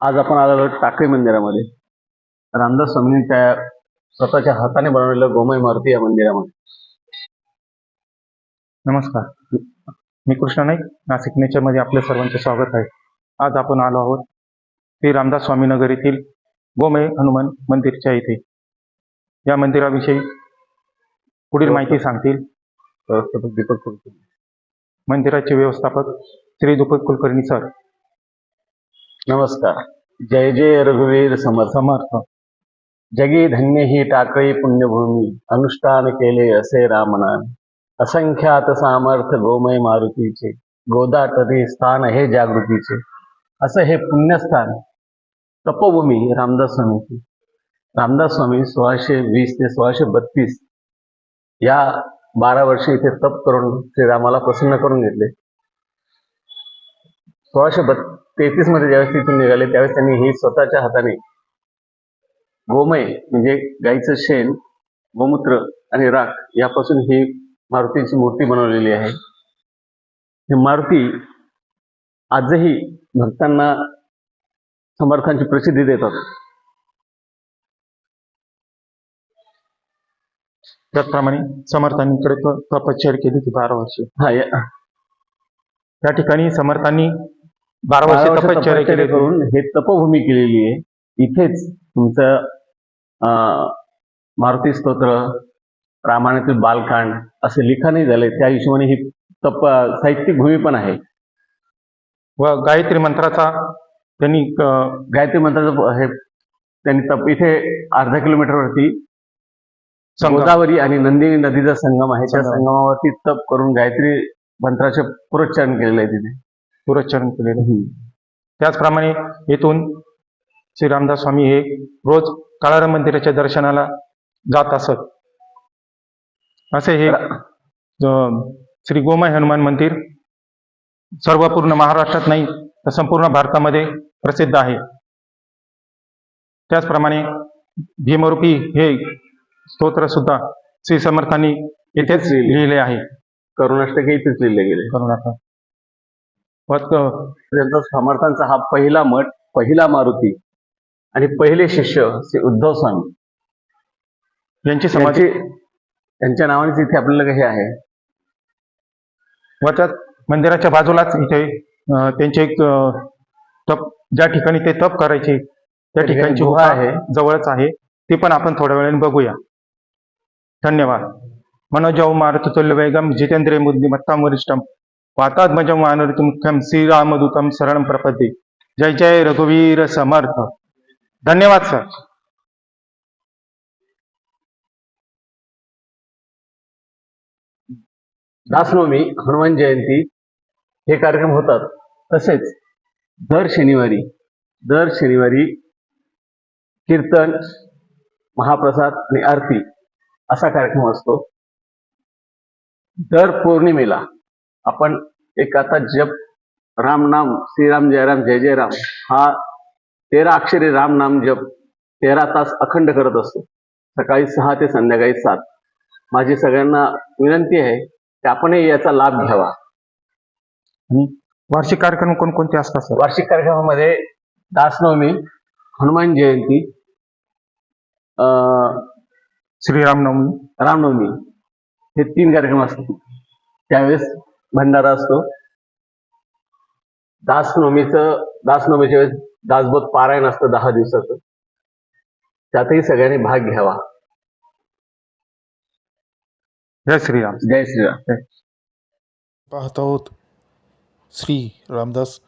आज आपण आलो टाकळी मंदिरामध्ये. रामदास स्वामींच्या स्वतःच्या हाताने बनवलेलं गोमय मारुती या मंदिरामध्ये. नमस्कार. मी कृष्णा नाईक नाशिक नेचरमध्ये आपल्या सर्वांचे स्वागत आहे. आज आपण आलो आहोत श्री रामदास स्वामी नगर येथील गोमय हनुमान मंदिरच्या इथे. या मंदिराविषयी पुढील माहिती सांगतील. व्यवस्थापक दीपक कुलकर्णी. मंदिराचे व्यवस्थापक श्री दीपक कुलकर्णी सर. नमस्कार. जय जय रघुवीर समर्थ. समर्थ. जगी धन्य ही टाकळी पुण्यभूमी अनुष्ठान केले असे रामनाम. असंख्यात सामर्थ्य गोमय मारुतीचे गोदाटरी स्थान हे जागृतीचे. असं हे पुण्यस्थान तपोभूमी रामदास स्वामीची. रामदास स्वामी सोळाशे वीस ते सोळाशे बत्तीस या बारा वर्षी इथे तप करून श्रीरामाला प्रसन्न करून घेतले. सोळाशे बत तेहतीसमध्ये ज्यावेळेस तिथून निघाले त्यावेळेस त्यांनी ही स्वतःच्या हाताने गोमय म्हणजे गाईचं शेण गोमूत्र आणि राख यापासून ही मारुतीची मूर्ती बनवलेली आहे. ही मारुती आजही भक्तांना समर्थांची प्रसिद्धी देतात. त्याचप्रमाणे समर्थांनी इकडे त- तपश्चर्या केली होती बारा वर्षे. हा या- ठिकाणी समर्थांनी बारा बारा वर्षे तपश्चर्या केली. करून हे तपभूमी केलेली आहे. इथेच तुमचं अं, मारुती स्तोत्र रामायणातील बालकांड असे लिखाणही झाले त्या हिशोबाने ही तप साहित्यिक भूमी पण आहे. व गायत्री मंत्राचा त्यांनी अं, गायत्री मंत्राचं हे त्यांनी तप इथे अर्धा किलोमीटरवरती संगम- गोदावरी आणि नंदिनी नदीचा संगम आहे. त्या संगम. संगमावरती तप करून गायत्री मंत्राचे पुरोच्चारण केलेलं आहे तिथे. पुरस्चरण केलेले त्याचप्रमाणे येथून श्री रामदास स्वामी हे रोज काळाराम मंदिराच्या दर्शनाला जात असत. असे हे श्री गोमय हनुमान मंदिर सर्व पूर्ण महाराष्ट्रात नाही तर संपूर्ण भारतामध्ये प्रसिद्ध आहे. त्याचप्रमाणे भीमरूपी हे स्तोत्र सुद्धा श्री समर्थांनी येथेच लिहिले आहे. करुणाष्टके इथेच लिहिले गेले. करुणाचा व त- त्यांचा समर्थांचा हा पहिला मठ पहिला मारुती आणि पहिले शिष्य श्री उद्धव स्वामी. यांची समाधी त्यांच्या नावानेच इथे आपल्याला हे आहे. व त्या मंदिराच्या बाजूलाच इथे त्यांचे एक तप ज्या ठिकाणी ते तप करायचे त्या ठिकाणी ठिकाणची गुहा आहे. जवळच आहे. ती पण आपण थोड्या वेळाने बघूया. धन्यवाद. मनोजव मारुतुल्य वेगम जितेंद्रिय बुद्धिमत्ताम वरिष्ठम वातात्मजम वानरतुमुख्यम श्रीरामदूतम शरण प्रपदे जय जय रघुवीर समर्थ। धन्यवाद सर। दासनवमी हनुमान जयंती हे कार्यक्रम होतात. तसेच दर शनिवारी दर शनिवारी कीर्तन महाप्रसाद आणि आरती असा कार्यक्रम असतो. दर पौर्णिमेला आपण एक आता जप राम नाम श्रीराम जयराम जय जय राम हा तेरा अक्षरी राम नाम जप तेरा तास अखंड करत असतो. सकाळी सहा ते संध्याकाळी सात. माझी सगळ्यांना विनंती आहे की आपणही याचा लाभ घ्यावा. वार्षिक कार्यक्रम कोणकोणते असतात वार्षिक कार्यक्रमामध्ये दासनवमी हनुमान जयंती अं, श्रीरामनवमी. रामनवमी हे तीन कार्यक्रम असतात. त्यावेळेस भंडारा असतो. दासनवमीचं दासनवमीच्या वेळेस दासबोध पारायण असतं दहा दिवसाचं. त्यातही सगळ्यांनी भाग घ्यावा. जय श्रीराम. जय श्रीराम. पाहत आहोत श्री रामदास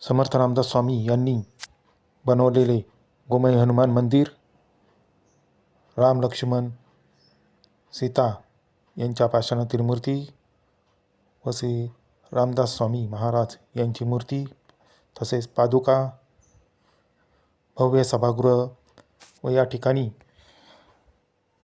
समर्थ रामदास स्वामी यांनी बनवलेले गोमय हनुमान मंदिर राम लक्ष्मण सीता यांच्या पाषाणातील मूर्ती व श्री रामदास स्वामी महाराज यांची मूर्ती तसेच पादुका भव्य सभागृह व या ठिकाणी